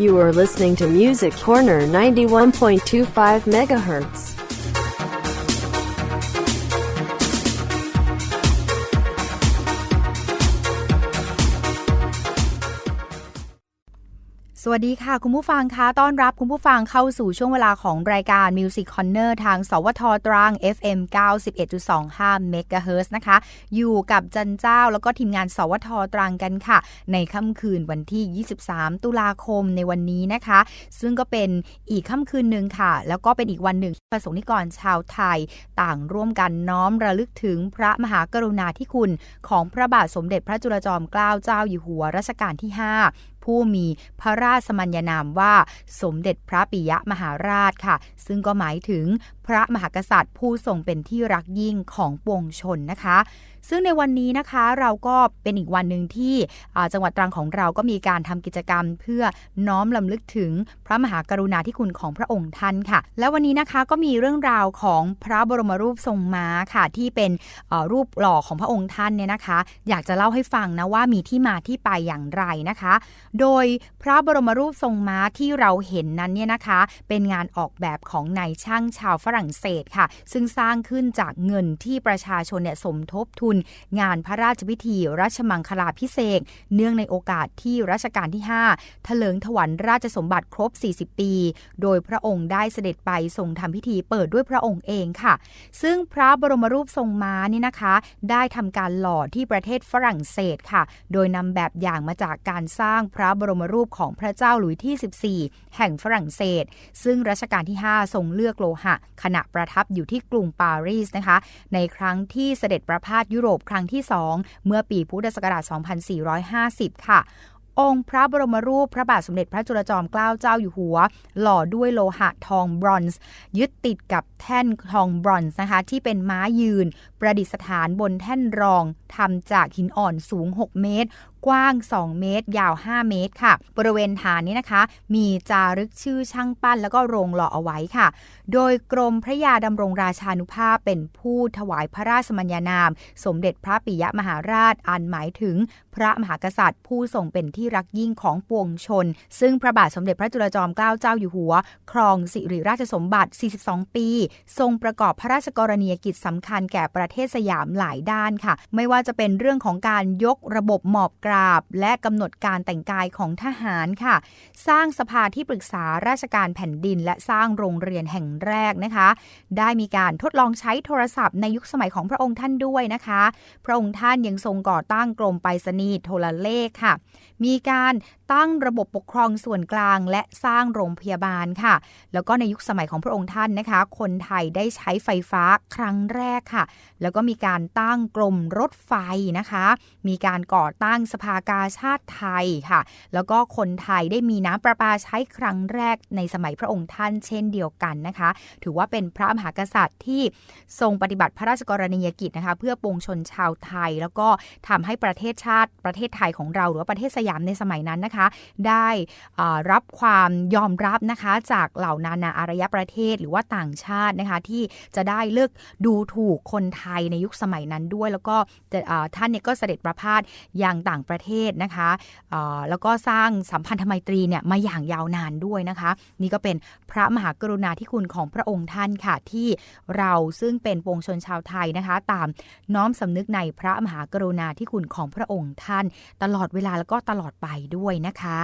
You are listening to Music Corner 91.25 MHz. สวัสดีค่ะ คุณผู้ฟังคะต้อนรับคุณผู้ฟังเข้าสู่ช่วงเวลาของรายการ Music Corner ทาง สวทตรัง FM 91.25 MHz นะคะ อยู่กับจันเจ้าแล้วก็ทีมงาน สวทตรังกันค่ะ ในค่ำคืนวันที่ 23 ตุลาคมในวันนี้นะคะ ซึ่งก็เป็นอีกค่ำคืนหนึ่งค่ะ แล้วก็เป็นอีกวันหนึ่งประสงค์นิกรชาวไทย ต่างร่วมกันน้อมระลึกถึงพระมหากรุณาธิคุณ ของพระบาทสมเด็จพระจุลจอมเกล้าเจ้าอยู่หัวรัชกาลที่ 5ผู้มีพระราชสมัญญานามว่าสมเด็จพระปิยมหาราชค่ะ ซึ่งก็หมายถึงพระมหากษัตริย์ผู้ทรงเป็นที่รักยิ่งของปวงชนนะคะซึ่งในวันนี้นะคะเราก็เป็นอีกวันหนึ่งที่จังหวัดตรังของเราก็มีการทำกิจกรรม เพื่อน้อมลำลึกถึงพระมหากรุณาธิคุณของพระองค์ท่านค่ะ และวันนี้นะคะก็มีเรื่องราวของพระบรมรูปทรงม้าค่ะ ที่เป็นรูปหล่อของพระองค์ท่านเนี่ยนะคะ อยากจะเล่าให้ฟังนะว่ามีที่มาที่ไปอย่างไรนะคะ โดยพระบรมรูปทรงม้าที่เราเห็นนั้นเนี่ยนะคะ เป็นงานออกแบบของนายช่างชาวฝรั่งเศสค่ะ ซึ่งสร้างขึ้นจากเงินที่ประชาชนเนี่ยสมทบทุนงานพระราชพิธีรัชมังคลาพิเศษเนื่องในโอกาสที่รัชกาลที่ 5 เถลิงถวันราชสมบัติครบ 40 ปี โดยพระองค์ได้เสด็จไปทรงทำพิธีเปิดด้วยพระองค์เองค่ะ ซึ่งพระบรมรูปทรงม้านี่นะคะ ได้ทำการหล่อที่ประเทศฝรั่งเศสค่ะ โดยนำแบบอย่างมาจากการสร้างพระบรมรูปของพระเจ้าหลุยที่ 14 แห่งฝรั่งเศส ซึ่งรัชกาลที่ 5 ทรงเลือกโลหะ ขณะประทับอยู่ที่กรุงปารีสนะคะ ในครั้งที่เสด็จประพาสยุโรปครั้งที่ 2 เมื่อปีพุทธศักราช 2450 ค่ะองค์พระบรมรูปพระบาทสมเด็จพระจุลจอมเกล้าเจ้าอยู่หัว หล่อด้วยโลหะทองบรอนซ์ ยึดติดกับแท่นทองบรอนซ์นะคะ ที่เป็นม้ายืน ประดิษฐานบนแท่นรองทำจากหินอ่อนสูง 6 เมตรกว้าง 2 เมตร ยาว 5 เมตรค่ะ บริเวณฐานนี้นะคะ มีจารึกชื่อช่างปั้นแล้วก็โรงหล่อเอาไว้ค่ะ โดยกรมพระยาดำรงราชานุภาพเป็นผู้ถวายพระราชมัญญานาม สมเด็จพระปิยมหาราชอันหมายถึงพระมหากษัตริย์ ผู้ทรงเป็นที่รักยิ่งของปวงชน ซึ่งพระบาทสมเด็จพระจุลจอมเกล้าเจ้าอยู่หัว ครองสิริราชสมบัติ 42 ปี ทรงประกอบพระราชกรณียกิจสำคัญแก่ประเทศสยามหลายด้านค่ะ ไม่ว่าจะเป็นเรื่องของการยกระบบหมอบกราบ และกำหนดการแต่งกายของทหารค่ะ สร้างสภาที่ปรึกษาราชการแผ่นดิน และสร้างโรงเรียนแห่งแรกนะคะ ได้มีการทดลองใช้โทรศัพท์ในยุคสมัยของพระองค์ท่านด้วยนะคะ พระองค์ท่านยังทรงก่อตั้งกรมไปรษณีย์โทรเลขค่ะ มีการตั้งระบบปกครองส่วนกลาง และสร้างโรงพยาบาลค่ะ แล้วก็ในยุคสมัยของพระองค์ท่านนะคะ คนไทยได้ใช้ไฟฟ้าครั้งแรกค่ะ แล้วก็มีการตั้งกรมรถไฟนะคะ มีการก่อตั้งสภากาชาติไทยค่ะ แล้วก็คนไทยได้มีน้ำประปาใช้ครั้งแรกในสมัยพระองค์ท่านเช่นเดียวกันนะคะ ถือว่าเป็นพระมหากษัตริย์ที่ทรงปฏิบัติพระราชกรณียกิจนะคะ เพื่อปวงชนชาวไทย แล้วก็ทำให้ประเทศชาติประเทศไทยของเรา หรือว่าประเทศสยามในสมัยนั้นนะคะ ได้รับความยอมรับนะคะจากเหล่านานาอารยประเทศหรือว่าต่างชาตินะคะที่จะได้เลือกดูถูกคนไทยในยุคสมัยนั้นด้วย แล้วก็ท่านเนี่ยก็เสด็จประพาสยังต่างประเทศนะคะแล้วก็สร้างสัมพันธไมตรีเนี่ยมาอย่างยาวนานด้วยนะคะ นี่ก็เป็นพระมหากรุณาธิคุณของพระองค์ท่านค่ะ ที่เราซึ่งเป็นปวงชนชาวไทยนะคะ ตามน้อมสำนึกในพระมหากรุณาธิคุณของพระองค์ท่าน ตลอดเวลาแล้วก็ตลอดไปด้วยนะคะ